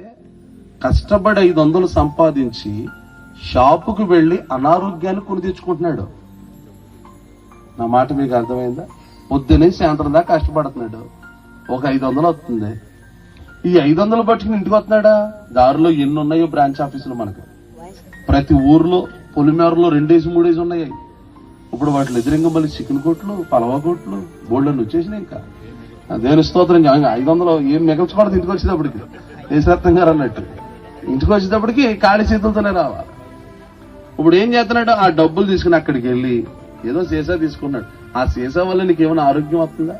అంటే కష్టపడి ఐదు వందలు సంపాదించి షాపుకు వెళ్ళి అనారోగ్యాన్ని కొని తెచ్చుకుంటున్నాడు. నా మాట మీకు అర్థమైందా? పొద్దునే సాయంత్రం దాకా కష్టపడుతున్నాడు. ఒక ఐదు వందలు వస్తుంది. ఈ ఐదు వందలు పట్టుకుని ఇంటికి వస్తున్నాడా? దారిలో ఎన్ని ఉన్నాయో బ్రాంచ్ ఆఫీసులు మనకు. ప్రతి ఊర్లో పొలిమేరలో రెండేసి మూడేసి ఉన్నాయి. ఇప్పుడు వాటిలో ఎదురింగా మళ్ళీ చికెన్ కొట్లు పలవ కొట్లు బోల్డన్ వచ్చేసినాయి ఇంకా. దేని స్తోత్రం. ఐదు వందలు ఏం మిగల్చకూడదు ఇంటికి వచ్చేటప్పటికి. దేశరత్నం గారు అన్నట్టు ఇంటికి వచ్చేటప్పటికి ఖాళీ చేతులతోనే రావాలి. ఇప్పుడు ఏం చేస్తున్నాడు? ఆ డబ్బులు తీసుకుని అక్కడికి వెళ్ళి ఏదో సీసా తీసుకున్నాడు. ఆ సీసా వల్ల నీకేమైనా ఆరోగ్యం వస్తుందా?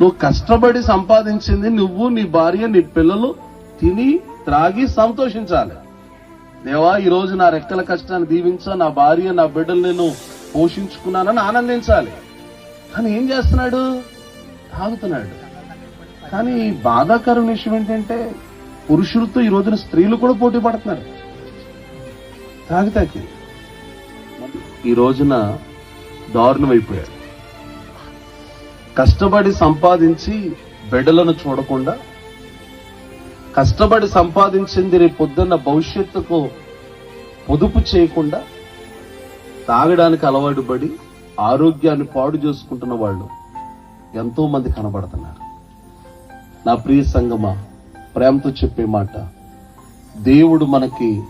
నువ్వు కష్టపడి సంపాదించింది నువ్వు నీ భార్య నీ పిల్లలు తిని త్రాగి సంతోషించాలి. దేవా ఈ రోజు నా రెక్కల కష్టాన్ని దీవించా నా భార్య నా బిడ్డలు నేను పోషించుకున్నానని ఆనందించాలి. కానీ ఏం చేస్తున్నాడు? తాగుతున్నాడు. కానీ బాధాకరం విషయం ఏంటంటే పురుషులతో ఈ రోజున స్త్రీలు కూడా పోటీ పడుతున్నారు. తాగితాకి ఈ రోజున దారుణమైపోయారు కష్టపడి సంపాదించి బిడ్డలను చూడకుండా కష్టపడి సంపాదించింది రేపు పొద్దున్న భవిష్యత్తుకు పొదుపు చేయకుండా తాగడానికి అలవాటు పడి ఆరోగ్యాన్ని పాడు చేసుకుంటున్న వాళ్ళు ఎంతో మంది కనబడుతున్నారు. నా ప్రియ సంగమా ప్రేమతో చెప్పే మాట. దేవుడు మనకి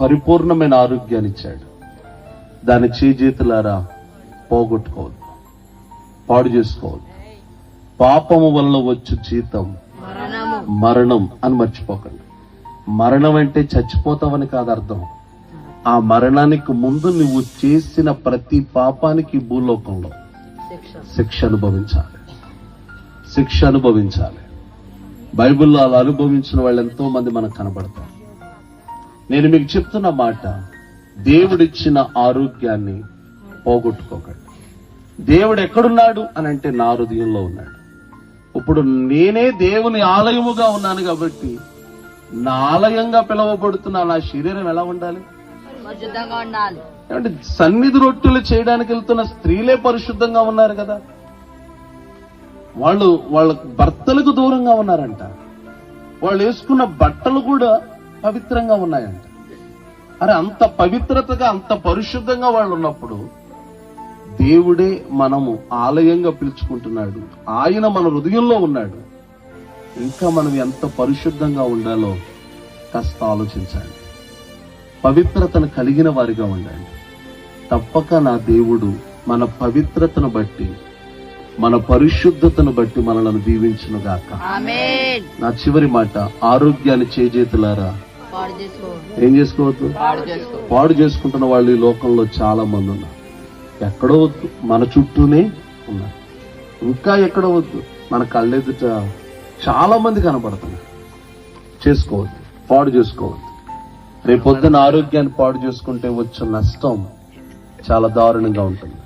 పరిపూర్ణమైన ఆరోగ్యాన్ని ఇచ్చాడు దాని చేజేతులారా పోగొట్టుకోవద్దు. పాడు చేసుకోవద్దు. పాపము వల్ల వచ్చు జీతం మరణం అని మర్చిపోకండి. మరణం అంటే చచ్చిపోతావని కాదు అర్థం. ఆ మరణానికి ముందు నువ్వు చేసిన ప్రతి పాపానికి భూలోకంలో శిక్ష అనుభవించాలి. శిక్ష అనుభవించాలి. బైబిల్లో అలా అనుభవించిన వాళ్ళు ఎంతో మంది మనకు కనబడతారు. నేను మీకు చెప్తున్న మాట దేవుడిచ్చిన ఆరోగ్యాన్ని పోగొట్టుకోకండి. దేవుడు ఎక్కడున్నాడు అని అంటే నా హృదయంలో ఉన్నాడు. ఇప్పుడు నేనే దేవుని ఆలయముగా ఉన్నాను కాబట్టి నా ఆలయంగా పిలువబడుతున్న నా శరీరం ఎలా ఉండాలి? ఏమంటే సన్నిధి రొట్టెలు చేయడానికి వెళ్తున్న స్త్రీలే పరిశుద్ధంగా ఉన్నారు కదా. వాళ్ళు వాళ్ళ భర్తలకు దూరంగా ఉన్నారంట. వాళ్ళు వేసుకున్న బట్టలు కూడా పవిత్రంగా ఉన్నాయంట. అరే అంత పవిత్రతగా అంత పరిశుద్ధంగా వాళ్ళు ఉన్నప్పుడు దేవుడే మనము ఆలయంగా పిలుచుకుంటున్నాడు. ఆయన మన హృదయంలో ఉన్నాడు. ఇంకా మనం ఎంత పరిశుద్ధంగా ఉండాలో కాస్త ఆలోచించండి. పవిత్రతను కలిగిన వారిగా ఉండండి. తప్పక నా దేవుడు మన పవిత్రతను బట్టి మన పరిశుద్ధతను బట్టి మనలను దీవించును గాక ఆమేన్. నా చివరి మాట ఆరోగ్యాన్ని చేజేతులారా? ఏం చేసుకోవద్దు? పాడు చేసుకో పాడు చేసుకుంటున్న వాళ్ళు ఈ లోకంలో చాలా మంది ఉన్నారు. ఎక్కడో వద్దు మన చుట్టూనే ఉన్నారు. ఇంకా ఎక్కడో వద్దు మన కళ్ళెదుట చాలా మంది కనపడుతున్నారు చేసుకోవద్దు పాడు చేసుకోవద్దు. రేపు పొద్దున ఆరోగ్యాన్ని పాడు చేసుకుంటే వచ్చే నష్టం చాలా దారుణంగా ఉంటుంది.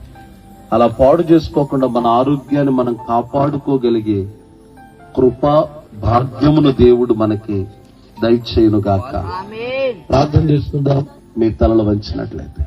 అలా పాడు చేసుకోకుండా మన ఆరోగ్యాన్ని మనం కాపాడుకోగలిగే కృప భాగ్యమును దేవుడు మనకి దయచేయును గాక ఆమేన్. ప్రార్థన చేసుకుందాం. మీ తలలు వంచినట్లయితే.